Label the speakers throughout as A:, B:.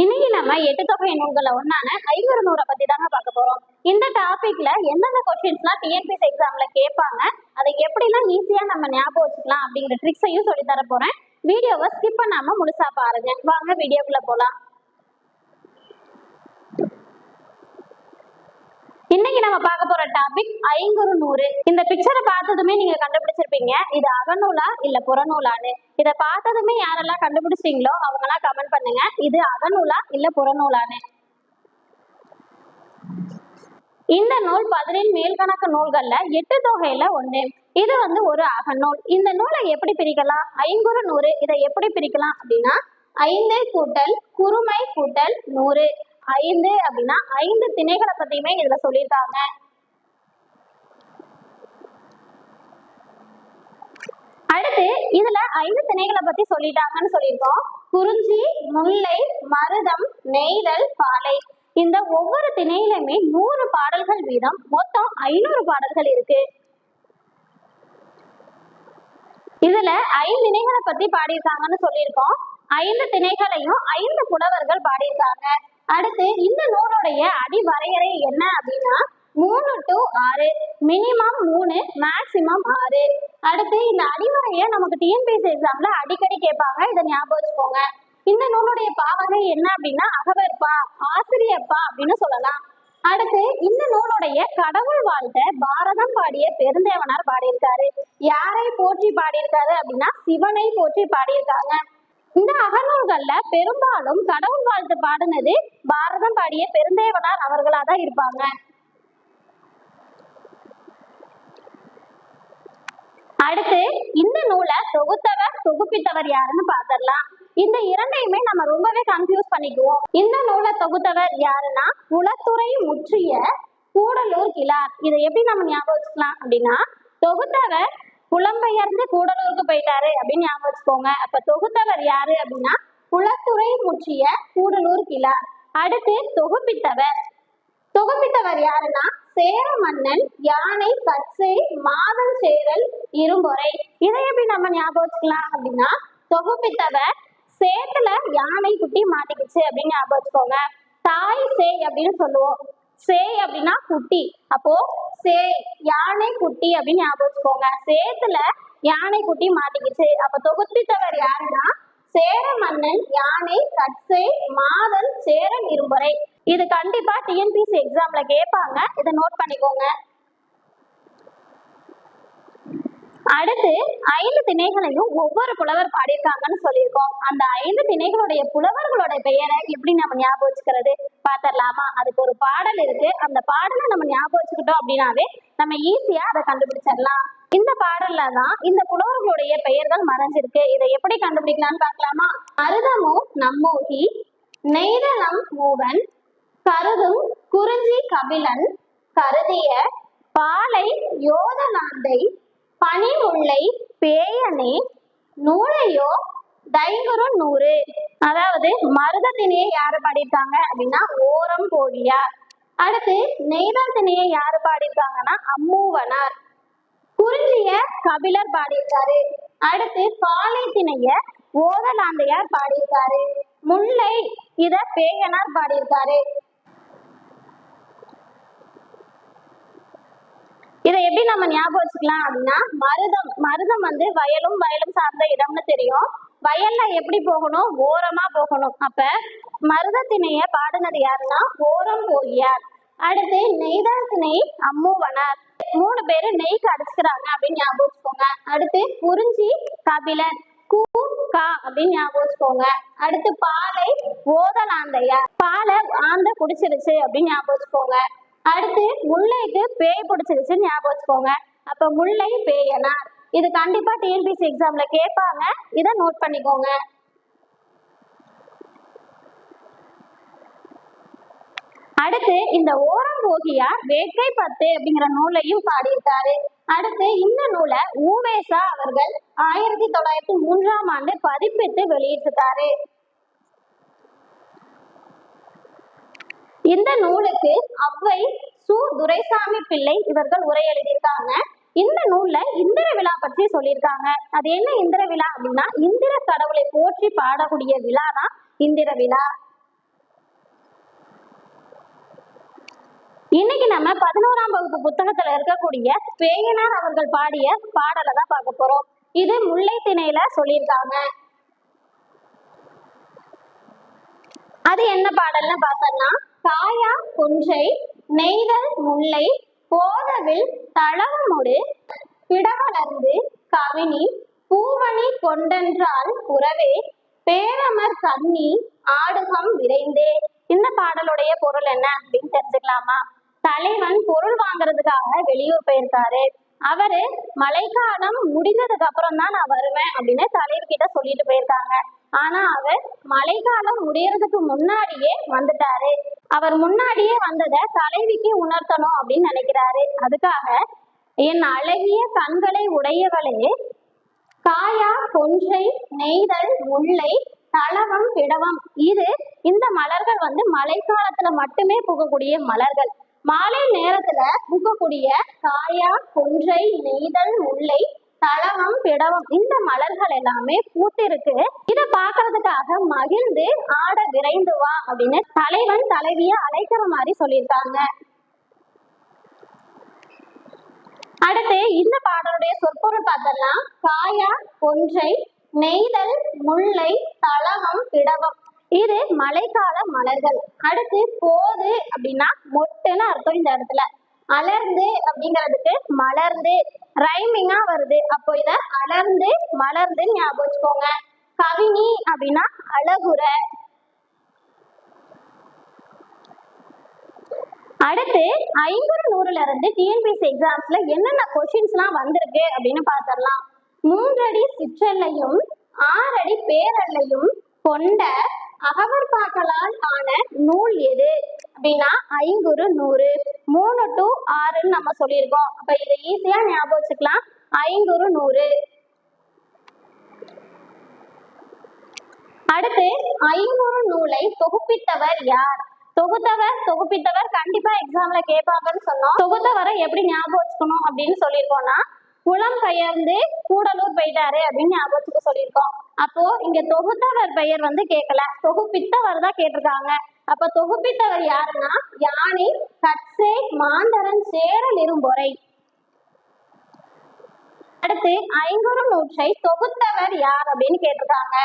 A: இன்னைக்கு நம்ம எட்டு தொகை நூல்களை ஒன்னான ஐங்குறு நூலை பத்தி தாங்க பார்க்க போறோம். இந்த டாபிக்ல எந்தெந்த கொஸ்டின்ஸ்லாம் டிஎன்பிஎஸ் எக்ஸாம்ல கேட்பாங்க அதை எப்படிலாம் ஈஸியா நம்ம ஞாபகம் வச்சுக்கலாம் அப்படிங்கிற ட்ரிக்ஸையும் சொல்லி தர போறேன். வீடியோவை ஸ்கிப் பண்ணாம முழுசா பாருங்க. வாங்க வீடியோக்குள்ள போலாம். இன்னைக்கு நம்ம பார்க்க போற டாபிக் ஐங்குறு நூறு. இந்த பிக்சரை பார்த்ததுமே நீங்க கண்டுபிடிச்சிருப்பீங்க. இது அகநூலா இல்ல புறநூலான்னு. இதை பார்த்ததுமே யாரெல்லாம் கண்டுபிடிச்சீங்களோ அவங்கலாம் கமெண்ட் பண்ணுங்க. இது அகநூலா இல்ல புறநூலான்னு. இந்த நூல் பதினெண் மேல்கணக்கு நூல்கள்ல எட்டு தொகையில ஒண்ணு. இது வந்து ஒரு அகநூல். இந்த நூலை எப்படி பிரிக்கலாம்? ஐங்குறு நூறு. இதை எப்படி பிரிக்கலாம் அப்படின்னா ஐந்து கூட்டல் குறுமை கூட்டல் நூறு. ஐந்து அப்படின்னா ஐந்து திணைகளை பத்தியுமே இதுல சொல்லியிருக்காங்க. அடுத்து இதுல ஐந்து திணைகளை பத்தி சொல்லிட்டாங்கன்னு சொல்லியிருக்கோம். குறிஞ்சி முல்லை மருதம் நெய்தல் பாலை. இந்த ஒவ்வொரு திணையிலுமே நூறு பாடல்கள் வீதம். மொத்தம் ஐநூறு பாடல்கள் இருக்கு. இதுல ஐந்து திணைகளை பத்தி பாடியிருக்காங்கன்னு சொல்லியிருக்கோம். ஐந்து திணைகளையும் ஐந்து புலவர்கள் பாடியிருக்காங்க. அடுத்து இந்த நூலுடைய அடிவரையறை என்ன அப்படின்னா மூணு டு ஆறு மினிமம் மூணு மேக்சிமம் ஆறு. அடுத்து இந்த அடிவரையை நமக்கு டிஎன்பிஎஸ்சி எக்ஸாம்ல அடிக்கடி கேட்பாங்க. இதை ஞாபகம் வச்சுக்கோங்க. இந்த நூலுடைய பாவகை என்ன அப்படின்னா அகவற்பா ஆசிரியப்பா அப்படின்னு சொல்லலாம். அடுத்து இந்த நூலுடைய கடவுள் வாழ்த்த பாரதம் பாடிய பெருந்தேவனார் பாடியிருக்காரு. யாரை போற்றி பாடியிருக்காரு அப்படின்னா சிவனை போற்றி பாடியிருக்காங்க. இந்த அகநூல்கள்ல பெரும்பாலும் கடவுள் வாழ்த்து பாடினது பாரதம் பாடிய பெருந்தேவனார் அவர்களா தான் இருப்பாங்க. அடுத்து இந்த நூலை தொகுத்தவர் தொகுப்பித்தவர் யாருன்னு பாத்திரலாம். இந்த இரண்டையுமே நம்ம ரொம்பவே கன்ஃபியூஸ் பண்ணிக்குவோம். இந்த நூலை தொகுத்தவர் யாருன்னா உளத்துறை முற்றிய கூடலூர் கிளார் இதை எப்படி நம்ம ஞாபகம் வச்சுக்கலாம் அப்படின்னா தொகுத்தவர் புலம்பெயர்ந்து கூடலூருக்கு போயிட்டாரு அப்படின்னு ஞாபகம் வச்சுக்கோங்க. அப்ப தொகுத்தவர் யாரு அப்படின்னா குளத்துறை முற்றிய கூடலூர் கிளார் அடுத்து தொகுப்பித்தவர். தொகுப்பித்தவர் யாருன்னா சேர மன்னன் யானை கச்சை மாதன் சேரல் இரும்பொறை. இதை எப்படி நம்ம ஞாபகம் வச்சுக்கலாம் அப்படின்னா தொகுப்பித்தவர் சேத்துல யானை குட்டி மாட்டிக்கிச்சு அப்படின்னு ஞாபகம் வச்சுக்கோங்க. தாய் சே அப்படின்னு சொல்லுவோம். சே அப்படின்னா குட்டி. அப்போ சே யானை குட்டி அப்படின்னு ஞாபகம் வச்சுக்கோங்க. சேத்துல யானை குட்டி மாட்டிக்கிச்சு. அப்ப தொகுப்பித்தவர் யாருன்னா சேர மன்னன் யானை கட்சை மாதன் சேரன் இரும்புரை. இது கண்டிப்பா டிஎன்பிசி எக்ஸாம்ல கேட்பாங்க இதை நோட் பண்ணிக்கோங்க. அடுத்து ஐந்து திணைகளையும் ஒவ்வொரு புலவர் பாடியிருக்காங்கன்னு சொல்லியிருக்கோம். அந்த ஐந்து திணைகளுடைய புலவர்களுடைய பெயரை எப்படி நம்ம ஞாபகம் வச்சுக்கிறது? பாத்திரலாமா அதுக்கு ஒரு பாடல் இருக்கு. அந்த பாடலை நம்ம ஞாபகம் வச்சுக்கிட்டோம் அப்படின்னாவே நம்ம ஈஸியா அதை கண்டுபிடிச்சிடலாம். இந்த பாடல்ல தான் இந்த புலவர்களுடைய பெயர்கள் மறைஞ்சிருக்கு. இதை எப்படி கண்டுபிடிக்கலாம்னு பார்க்கலாமா? மருதமு நம்மூகி நெய்தலம் மூவன் கருதும் குறிஞ்சி கபிலன் கருதிய பாலை பனி பனிமுல்லை பேயனே நூலையோ தைங்குரு நூறு. அதாவது மருதத்தினையை யாரு பாடியிருக்காங்க அப்படின்னா ஓரம் போடியார் அடுத்து நெய்தல் திணையை யாரு பாடியிருக்காங்கன்னா அம்மூவனார். குறிஞ்சிய கபிலர் பாடியிருக்காரு. அடுத்து காலை திணைய ஓதலாந்தையார் பாடியிருக்காரு. முல்லை இத பேயனார் பாடியிருக்காரு. இதை எப்படி நம்ம ஞாபகம் வச்சுக்கலாம் அப்படின்னா மருதம் மருதம் வந்து வயலும் வயலும் சார்ந்த இடம்னு தெரியும். வயல்ல எப்படி போகணும்? ஓரமா போகணும். அப்ப மருதத்திணைய பாடினது யாருன்னா ஓரம் போகியார் அடுத்து நெய்தல் திணை அம்மூவனார். மூணு பேரு நெய்க்கு அடிச்சுக்கிறாங்க அப்படின்னு ஞாபகம் வச்சுக்கோங்க. அடுத்து குறிஞ்சி கபிலர் கூ கா அப்படின்னு ஞாபகம் வச்சுக்கோங்க. அடுத்து பாலை ஓதலாந்தையார். பாலை ஆந்த குடிச்சிருச்சு அப்படின்னு ஞாபகம் வச்சுக்கோங்க. அடுத்து முல்லைக்கு பேய் பிடிச்சிருச்சுன்னு ஞாபகம் வச்சுக்கோங்க. அப்ப முல்லை பேயனார் இது கண்டிப்பா டிஎன்பிசி எக்ஸாம்ல கேட்பாங்க. இதை நோட் பண்ணிக்கோங்க. அடுத்து இந்த ஓரம் போகியார் வேட்கை பத்து அப்படிங்கிற நூலையும் பாடியிருக்காரு. அடுத்து இந்த நூலை ஊவேசா அவர்கள் ஆயிரத்தி தொள்ளாயிரத்தி மூன்றாம் ஆண்டு பதிப்பித்து வெளியிட்டிருக்காரு. இந்த நூலுக்கு அவ்வை சு துரைசாமி பிள்ளை இவர்கள் உரை எழுதியிருக்காங்க. இந்த நூல்ல இந்திர விழா பற்றி சொல்லியிருக்காங்க. அது என்ன இந்திர விழா அப்படின்னா இந்திர கடவுளை போற்றி பாடக்கூடிய விழா தான் இந்திர விழா. இன்னைக்கு நம்ம பதினோராம் வகுப்பு புத்தகத்துல இருக்கக்கூடிய பேயனார் அவர்கள் பாடிய பாடலை தான் பார்க்க போறோம். இது முல்லை திணையில சொல்லியிருக்காங்க. அது என்ன பாடல்னு பார்த்தோம்னா காயா குன்றை நெய்தல் முல்லை போதவில் தளவமுடு பிடவளர்ந்து கவினி பூவணி கொண்டென்றால் உறவே பேரமர் கண்ணி ஆடுகம் விரைந்தே. இந்த பாடலுடைய பொருள் என்ன அப்படின்னு தெரிஞ்சுக்கலாமா? தலைவன் பொருள் வாங்குறதுக்காக வெளியூர் போயிருக்காரு. அவரு மழைக்காலம் முடிஞ்சதுக்கு அப்புறம் தான் நான் வருவேன் அப்படின்னு தலைவர்கிட்ட சொல்லிட்டு போயிருக்காங்க. ஆனா அவர் மழைக்காலம் முடியறதுக்கு முன்னாடியே வந்துட்டாரு. அவர் முன்னாடியே வந்ததை தலைவிக்கு உணர்த்தணும் அப்படின்னு நினைக்கிறாரு. அதுக்காக என் அழகிய கண்களை உடையவளே காயா கொன்றை நெய்தல் முல்லை தளவம் பிடவம். இது இந்த மலர்கள் வந்து மழைக்காலத்துல மட்டுமே புகக்கூடிய மலர்கள். மாலை நேரத்துல புகக்கூடிய காயா கொன்றை நெய்தல் முல்லை தளவம் பிடவம் இந்த மலர்கள் எல்லாமே பூத்திருக்கு. இத பாக்குறதுக்காக மகிழ்ந்து ஆட விரைந்து வா அப்படின்னு தலைவன் தலைவிய அழைக்கிற மாதிரி சொல்லியிருக்காங்க. அடுத்து இந்த பாடலுடைய சொற்பொருள் பார்த்தோம்னா காயா கொன்றை நெய்தல் முல்லை தளவம் பிடவம். இது மழைக்கால மலர்கள். அடுத்து போது அப்படின்னா மொட்டுன்னு அர்த்தம் இந்த இடத்துல. அலர்ந்து அப்படிங்கிறதுக்கு மலர்ந்து ரைமிங்கா வருது. அப்போ இத அலர்ந்து மலர்ந்து ஞாபகம் வச்சுக்கோங்க. கவினி அப்படின்னா அழகுற. அடுத்து ஐம்பது நூறுல இருந்து டிஎன்பிஎஸ்சி எக்ஸாம்ஸ்ல என்னென்ன கொஸ்டின்ஸ் எல்லாம் வந்திருக்கு அப்படின்னு பாத்திரலாம் மூன்றடி சிற்றல்லையும் ஆறடி பேரல்லையும் கொண்ட அகவற்பாக்களால் ஆன நூல் எது? அப்படின்னா ஐங்குறு நூறு. மூணு டு ஆறுன்னு நம்ம சொல்லியிருக்கோம். அப்ப இதை ஈஸியா ஞாபகம் வச்சுக்கலாம். ஐங்குறு நூறு. அடுத்து ஐநூறு நூலை தொகுப்பித்தவர் யார்? தொகுத்தவர் தொகுப்பித்தவர் கண்டிப்பா எக்ஸாம்ல கேட்பாங்கன்னு சொன்னோம். தொகுத்தவரை எப்படி ஞாபகம் வச்சுக்கணும் அப்படின்னு சொல்லியிருக்கோம்னா குளம் பெயர்ந்து கூடலூர் போயிட்டாரு அப்படின்னு ஞாபகம் வச்சுக்க சொல்லியிருக்கோம். அப்போ இங்க தொகுத்தவர் பெயர் வந்து கேட்கல. தொகுப்பித்தவர் தான் கேட்டிருக்காங்க. அப்ப தொகுப்பித்தவர் யாருன்னா யானை கட்சே மாந்தரன் சேரல் இரும்பொறை. அடுத்து ஐங்குறு நூற்றை தொகுத்தவர் யார் அப்படின்னு கேட்டிருக்காங்க.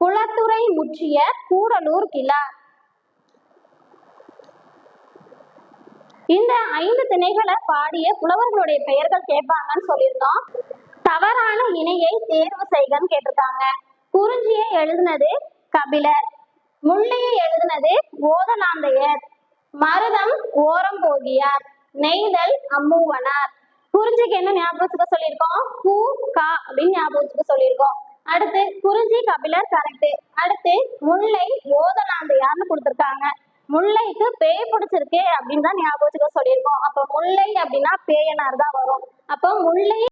A: குளத்துறை முற்றிய கூடலூர் கிளார் இந்த ஐந்து திணைகளை பாடிய புலவர்களுடைய பெயர்கள் கேட்பாங்கன்னு சொல்லியிருந்தோம். தவறான இணையை தேர்வு செய்கன்னு கேட்டிருக்காங்க. குறிஞ்சியை எழுதினது கபிலர் முள்ளையை எழுதினது ஓதலாந்தையர் மருதம் ஓரம் போகியார் நெய்தல் அம்மூவனார் குறிஞ்சிக்கு என்ன ஞாபகம் வச்சுக்க சொல்லியிருக்கோம்? பூ கா அப்படின்னு ஞாபகம் வச்சுக்க சொல்லியிருக்கோம். அடுத்து குறிஞ்சி கபிலர் கரெக்ட் அடுத்து முல்லை ஓதலாந்தையார்னு கொடுத்துருக்காங்க. முல்லைக்கு பேய் பிடிச்சிருக்கு அப்படின்னு தான் ஞாபகம் வச்சுக்க சொல்லியிருக்கோம். அப்போ முல்லை அப்படின்னா பேயனார் தான் வரும். அப்போ முல்லை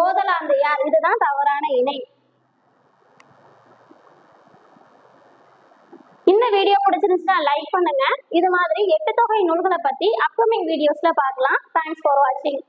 A: ஓதலாந்தையார் இதுதான் தவறான இணை. இந்த வீடியோ பிடிச்சிருந்துச்சுன்னா லைக் பண்ணுங்க. இது மாதிரி எட்டு தொகை நூல்களை பத்தி அப்கமிங் வீடியோஸ்ல பார்க்கலாம். தேங்க்ஸ் ஃபார் வாட்சிங்